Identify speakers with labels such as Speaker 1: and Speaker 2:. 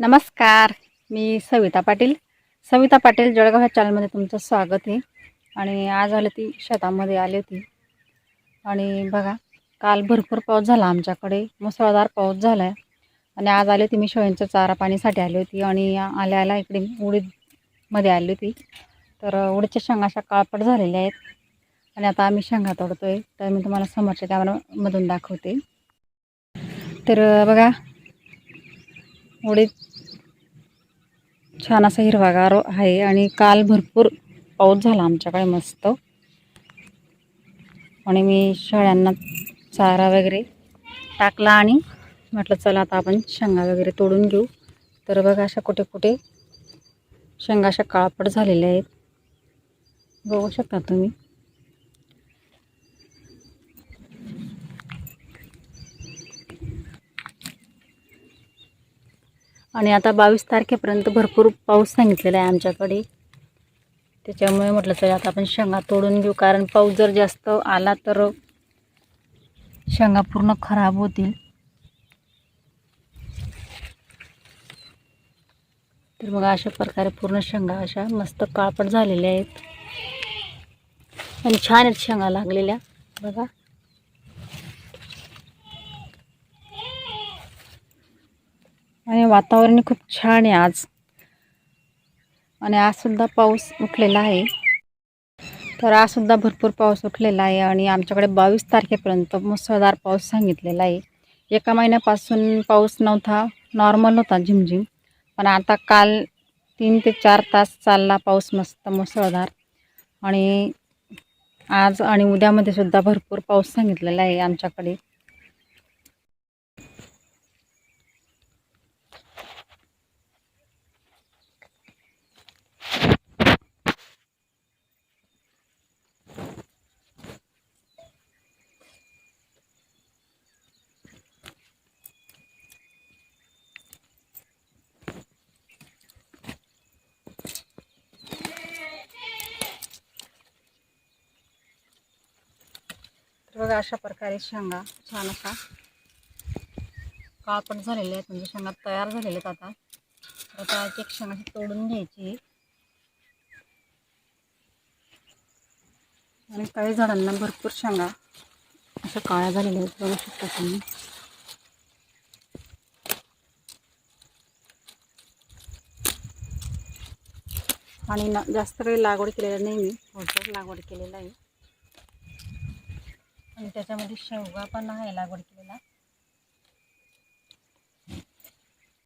Speaker 1: नमस्कार मी सविता पाटील. सविता पाटील जळगाव ह्या चॅनलमध्ये तुमचं स्वागत आहे. आणि आज आले ती शेतामध्ये आली होती. आणि बघा काल भरपूर पाऊस झाला आमच्याकडे. मुसळधार पाऊस झाला आहे आणि आज आली होती मी शेळींच्या चारा पाणीसाठी आली होती. आणि आल्या आल्या इकडे उडीदमध्ये आली होती. तर उडीदच्या शेंगा अशा काळपट झालेल्या आहेत. आणि आता आम्ही शेंगा तोडतो आहे तर मी तुम्हाला समोरच्या कॅमेरामधून दाखवते. तर बघा उडीद छान असा हिरवागार आहे आणि काल भरपूर पाऊस झाला आमच्याकडे मस्त. आणि मी शेळ्यांना चारा वगैरे टाकला आणि म्हटलं चला आता आपण शेंगा वगैरे तोडून घेऊ. तर बघा अशा कुठे कुठे शेंगा अशा काळपट झालेल्या आहेत. बघू शकता तुम्ही. आणि आता बावीस तारखेपर्यंत भरपूर पाऊस सांगितलेला आहे आमच्याकडे. त्याच्यामुळे म्हटलं तरी आता आपण शेंगा तोडून घेऊ. कारण पाऊस जर जास्त आला तर शेंगा पूर्ण खराब होतील. तर बघा अशा प्रकारे पूर्ण शेंगा अशा मस्त काळपट झालेल्या आहेत. आणि छान आहेत शेंगा लागलेल्या. बघा. आणि वातावरण खूप छान आहे आज. आणि आजसुद्धा पाऊस उठलेला आहे. तर आजसुद्धा भरपूर पाऊस उठलेला आहे आणि आमच्याकडे बावीस तारखेपर्यंत मुसळधार पाऊस सांगितलेला आहे. एका महिन्यापासून पाऊस नव्हता नॉर्मल होता झिमझिम. पण आता काल तीन ते चार तास चालला पाऊस मस्त मुसळधार. आणि आज आणि उद्यामध्ये सुद्धा भरपूर पाऊस सांगितलेला आहे आमच्याकडे. बघा अशा प्रकारे शेंगा छान असा काळपट झालेले आहेत. म्हणजे शेंगा तयार झालेले आहेत आता. आता एक शेंगा तोडून घ्यायची. आणि काही झाडांना भरपूर शेंगा अशा काळ्या झालेल्या आहेत. बघू शकता तुम्ही. आणि ना जास्त काही लागवड केलेलं नाही मी. थोडं लागवड केलेलं आहे. आणि त्याच्यामध्ये शेवगा पण आहे लागवड केलेला.